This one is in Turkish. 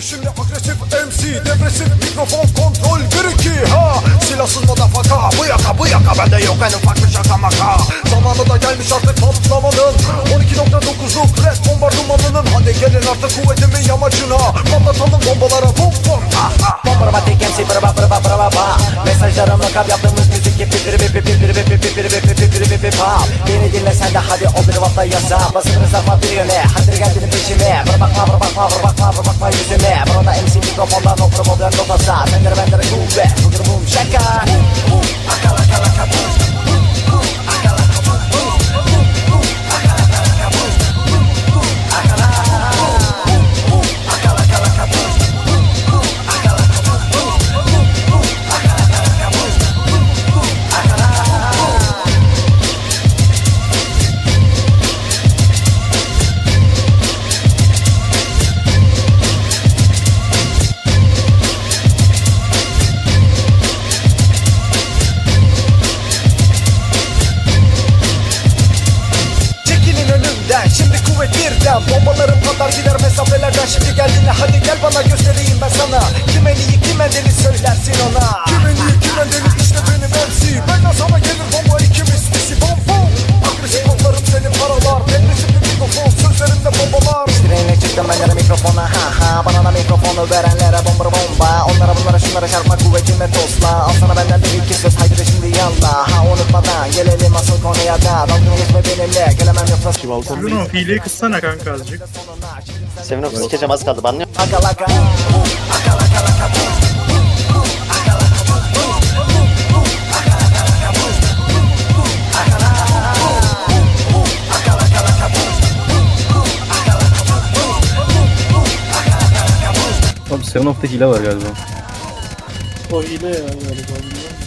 Şimdi agresif MC Depresif mikrofon kontrol 1-2 ha Silahsız modafaka Bu yaka bu yaka bende yok en ufak bir şaka maka Zamanı da gelmiş artık patlamanın 12.9'luk red bombardımanının Hadi gelin artık kuvvetimin yamacına Patlatalım bombalara bum bum ha ha Bombarmatik MC bra bra bra bra bra Mesajlarımla kap yaptığımız müzik gibi Biri bir bir bir bir bir bir bir pop Beni dinle sen de hadi o bir vatla yasa Basınırız da fabriyone Hadi gel benim peşime Bra bakma bra birden Bombalarım kadar gider mesafelerden Şimdi gel dinle hadi gel bana göstereyim ben sana. Kim en iyi kim en deli söylersin ona. Kim en iyi kim en deli işte benim MC Benden sana gelir bomba ikimiz misi bom bom. Agresif atlarım senin paralar. Depresif bir mikrofon sözlerimde bombalar. Direğine çıktım ben de mikrofona. Ha ha Bana da mikrofonu verenlere bomba bomba. Onlara bunlara şunlara çarpma kuvvetime tosla Al sana benden de bir söz haydi de şimdi yalla. Ha unutmadan gelelim asıl konuya da. Dalgını geçme benimle. Gelemem yoksa Bruno hileyi kıssana kanka azıcık. Senin o sikeceğim az kaldı banlıyor. Laka laka Abi Seven hile var galiba. O hile ya galiba.